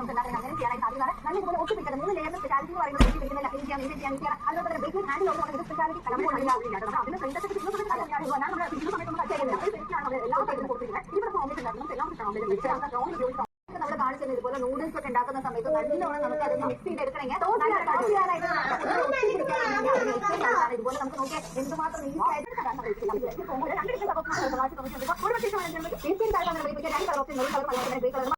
നമുക്ക് എന്താ പറയുക അങ്ങനെ സാധിക്കുന്നതാണ്. നല്ല ഇതുപോലെ ഒട്ടിപ്പിടിക്കുന്നത് മൂന്ന് ലെയർ സ്പെഷ്യാലിറ്റി എന്ന് പറയുന്നത് ഒട്ടിപ്പിടിക്കുന്നില്ല ക്ലീൻ ചെയ്യാൻ മെയിന്റെയിൻ ചെയ്യാൻ ചെയ്യാൻ അതുപോലെ തന്നെ ബ്രേക്കിംഗ് ഹാൻഡിൽ ഓഫ് പറയുന്നത് സ്പെഷ്യാലിറ്റി നമുക്ക് മനസ്സിലാവില്ല കേട്ടോ അതിന് പ്രിന്റർ കിട്ടുന്ന സമയത്ത് നമ്മൾ കിട്ടുന്ന സമയത്ത് നമ്മൾ ചെയ്യുന്നില്ല ഒരു പെൻസിലാണ് നമ്മൾ എല്ലാ സൈഡിലും കൊടുത്തിരിക്കുന്നത്. ഇവിടെ ഫോമിൽ നമുക്ക് എല്ലാം പ്രശ്നമാണ് റോങ് ഉപയോഗിക്കാം നമ്മൾ കാണിച്ചത് ഇതുപോലെ നൂഡിൽസ് ഒക്കെ ഉണ്ടാക്കുന്ന സമയത്ത് നല്ലോണം നമുക്ക് അത് മിക്സ് ചെയ്തെടുക്കണമെങ്കിൽ ഇതുപോലെ നമുക്ക് നോക്കിയാൽ എന്തുമാത്രം ഈസി ആയിട്ട് രണ്ട് കളർ ഒരു ഓപ്ഷൻ ഒരു കളർ മലയാളം ഗ്രേ കളർ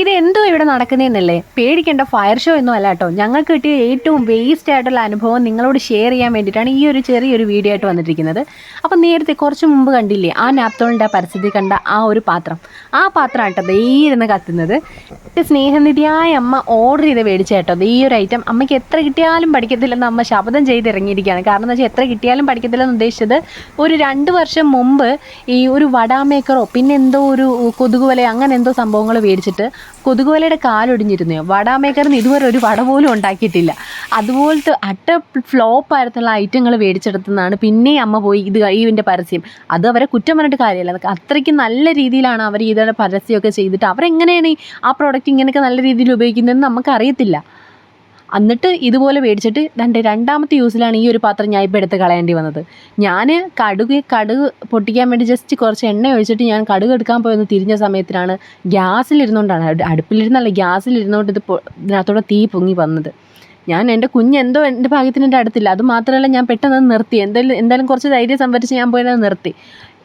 ഇത് എന്തോ ഇവിടെ നടക്കുന്നതെന്നല്ലേ പേടിക്കേണ്ട ഫയർ ഷോ ഒന്നും അല്ല കേട്ടോ ഞങ്ങൾക്ക് കിട്ടിയ ഏറ്റവും വേസ്റ്റ് ആയിട്ടുള്ള അനുഭവം നിങ്ങളോട് ഷെയർ ചെയ്യാൻ വേണ്ടിയിട്ടാണ് ഈ ഒരു ചെറിയൊരു വീഡിയോ ആയിട്ട് വന്നിരിക്കുന്നത് അപ്പം നേരത്തെ കുറച്ച് മുമ്പ് കണ്ടില്ലേ ആ നാപ്തോളിന്റെ പരിസ്ഥിതി കണ്ട ആ ഒരു പാത്രം. ആ പാത്രം കേട്ടോ ദേ ഇരുന്ന് കത്തുന്നത്. സ്നേഹനിധിയായ അമ്മ ഓർഡർ ചെയ്ത് മേടിച്ച കേട്ടോ. ഈ ഒരു ഐറ്റം അമ്മയ്ക്ക് എത്ര കിട്ടിയാലും പഠിക്കത്തില്ലെന്ന് അമ്മ ശബ്ദം ചെയ്ത് ഇറങ്ങിയിരിക്കുകയാണ് കാരണം എന്താ വെച്ചാൽ എത്ര കിട്ടിയാലും പഠിക്കത്തില്ലെന്ന് ഉദ്ദേശിച്ചത് ഒരു രണ്ട് വർഷം മുമ്പ് ഈ ഒരു വടാമേക്കറോ പിന്നെ എന്തോ ഒരു കൊതുകുവല അങ്ങനെ എന്തോ സംഭവങ്ങൾ മേടിച്ചിട്ട് കൊതുകുവലയുടെ കാലൊടിഞ്ഞിരുന്നു. വടാമേക്കറിന് ഇതുവരെ ഒരു വട പോലും ഉണ്ടാക്കിയിട്ടില്ല. അതുപോലത്തെ അട്ട ഫ്ലോപ്പ് ആയിരത്തുള്ള ഐറ്റങ്ങൾ മേടിച്ചെടുത്തുനിന്നാണ് പിന്നെയും അമ്മ പോയി ഇത് ഇതിന്റെ പരസ്യം. അത് അവരെ കുറ്റം പറഞ്ഞിട്ട് കാര്യമില്ല. അത്രയ്ക്ക് നല്ല രീതിയിലാണ് അവർ ഇതിന്റെ പരസ്യമൊക്കെ ചെയ്തിട്ട് അവരെങ്ങനെയാണ് ആ പ്രോഡക്റ്റ് ഇങ്ങനെയൊക്കെ നല്ല രീതിയിൽ ഉപയോഗിക്കുന്നതെന്ന് നമുക്കറിയത്തില്ല. എന്നിട്ട് ഇതുപോലെ മേടിച്ചിട്ട് രണ്ട് രണ്ടാമത്തെ യൂസിലാണ് ഈ ഒരു പാത്രം ഞാൻ ഇപ്പോൾ എടുത്ത് കളയേണ്ടി വന്നത്. ഞാൻ കടുക് കടുക് പൊട്ടിക്കാൻ വേണ്ടി ജസ്റ്റ് കുറച്ച് എണ്ണ ഒഴിച്ചിട്ട് ഞാൻ കടുക് എടുക്കാൻ പോയെന്ന് തിരിഞ്ഞ സമയത്തിനാണ് ഗ്യാസിലിരുന്നുകൊണ്ടാണ് അടു- അടുപ്പിലിരുന്നല്ല ഗ്യാസിലിരുന്നുകൊണ്ട് ഇത് ഇതിനകത്തോടെ തീ പൊങ്ങി വന്നത്. ഞാൻ എന്റെ കുഞ്ഞ് എന്തോ എന്റെ ഭാഗ്യത്തിന് എന്റെ അടുത്തില്ല. അത് മാത്രമല്ല ഞാൻ പെട്ടെന്ന് നിർത്തി. എന്തായാലും എന്തായാലും കുറച്ച് ധൈര്യം സംഭരിച്ച് ഞാൻ പോയത് നിർത്തി.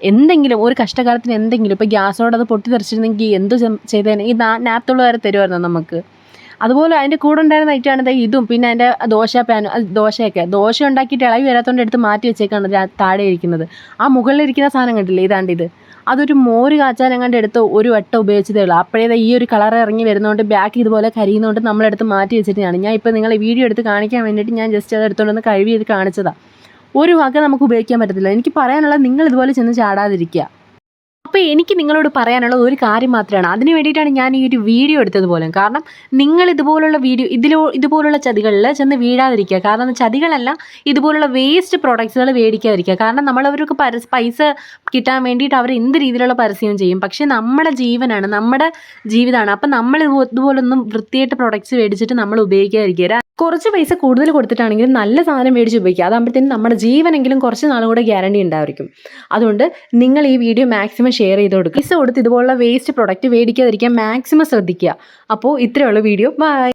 എന്തെങ്കിലും ഒരു കഷ്ടകാലത്തിന് എന്തെങ്കിലും ഇപ്പോൾ ഗ്യാസോട് അത് പൊട്ടിത്തെറിച്ചിരുന്നെങ്കിൽ എന്ത് ചെയ്തേനെ? ഈ നാപ്തുള്ള വരെ തരുമായിരുന്നു നമുക്ക്? അതുപോലെ അതിന്റെ കൂടെ ഉണ്ടായിരുന്ന ഐറ്റമാണ് ഇതും. പിന്നെ അതിന്റെ ദോശ പാൻ ദോശയൊക്കെ. ദോശ ഉണ്ടാക്കിയിട്ട് ഇളകി വരാത്തതുകൊണ്ട് എടുത്ത് മാറ്റി വെച്ചേക്കാണ് താഴെ ഇരിക്കുന്നത്. ആ മുകളിലിരിക്കുന്ന സാധനം കണ്ടില്ലേ? ഇതാണ്ട് ഇത്. അതൊരു മോര് കാച്ചാൻ കണ്ട് എടുത്ത് ഒരു വട്ടം ഉപയോഗിച്ചതേ ഉള്ളൂ. അപ്പോഴേ ഈ ഒരു കളർ ഇറങ്ങി വരുന്നതുകൊണ്ട് ബാക്ക് ഇതുപോലെ കരിയുന്നതുകൊണ്ട് നമ്മളെടുത്ത് മാറ്റി വെച്ചിട്ടാണ്. ഞാൻ ഇപ്പോൾ നിങ്ങളെ വീഡിയോ എടുത്ത് കാണിക്കാൻ വേണ്ടിയിട്ട് ഞാൻ ജസ്റ്റ് അത് എടുത്തുകൊണ്ട് വന്ന് കഴുകി ഇത് കാണിച്ചതാണ് ഒരു വക നമുക്ക് ഉപയോഗിക്കാൻ പറ്റത്തില്ല. എനിക്ക് പറയാനുള്ളത് നിങ്ങൾ ഇതുപോലെ ചെന്ന് ചാടാതിരിക്കുക. അപ്പോൾ എനിക്ക് നിങ്ങളോട് പറയാനുള്ളത് ഒരു കാര്യം മാത്രമാണ്. അതിന് വേണ്ടിയിട്ടാണ് ഞാൻ ഈ ഒരു വീഡിയോ എടുത്തത് പോലും. കാരണം നിങ്ങൾ ഇതുപോലുള്ള വീഡിയോ ഇതിലോ ഇതുപോലുള്ള ചതികളിൽ ചെന്ന് വീഴാതിരിക്കുക. കാരണം ചതികളല്ല ഇതുപോലുള്ള വേസ്റ്റ് പ്രോഡക്ട്സുകൾ മേടിക്കാതിരിക്കുക. കാരണം നമ്മളവർക്ക് പരസ് പൈസ കിട്ടാൻ വേണ്ടിയിട്ട് അവർ എന്ത് രീതിയിലുള്ള പരസ്യം ചെയ്യും. പക്ഷേ നമ്മുടെ ജീവനാണ് നമ്മുടെ ജീവിതമാണ്. അപ്പം നമ്മൾ ഇതുപോലൊന്നും വൃത്തിയായിട്ട് പ്രോഡക്റ്റ്സ് മേടിച്ചിട്ട് നമ്മൾ ഉപയോഗിക്കാതിരിക്കുക. കുറച്ച് പൈസ കൂടുതൽ കൊടുത്തിട്ടാണെങ്കിലും നല്ല സാധനം മേടിച്ച് ഉപയോഗിക്കുക. അതാകുമ്പോഴത്തേനും നമ്മുടെ ജീവനെങ്കിലും കുറച്ച് നാളും കൂടെ ഗ്യാരണ്ടി ഉണ്ടായിരിക്കും. അതുകൊണ്ട് നിങ്ങൾ ഈ വീഡിയോ മാക്സിമം ഷെയർ ചെയ്ത് കൊടുക്കുക. പൈസ കൊടുത്ത് ഇതുപോലുള്ള വേസ്റ്റ് പ്രൊഡക്റ്റ് മേടിക്കാതിരിക്കാൻ മാക്സിമം ശ്രദ്ധിക്കുക. അപ്പോൾ ഇത്രയുള്ള വീഡിയോ ബൈ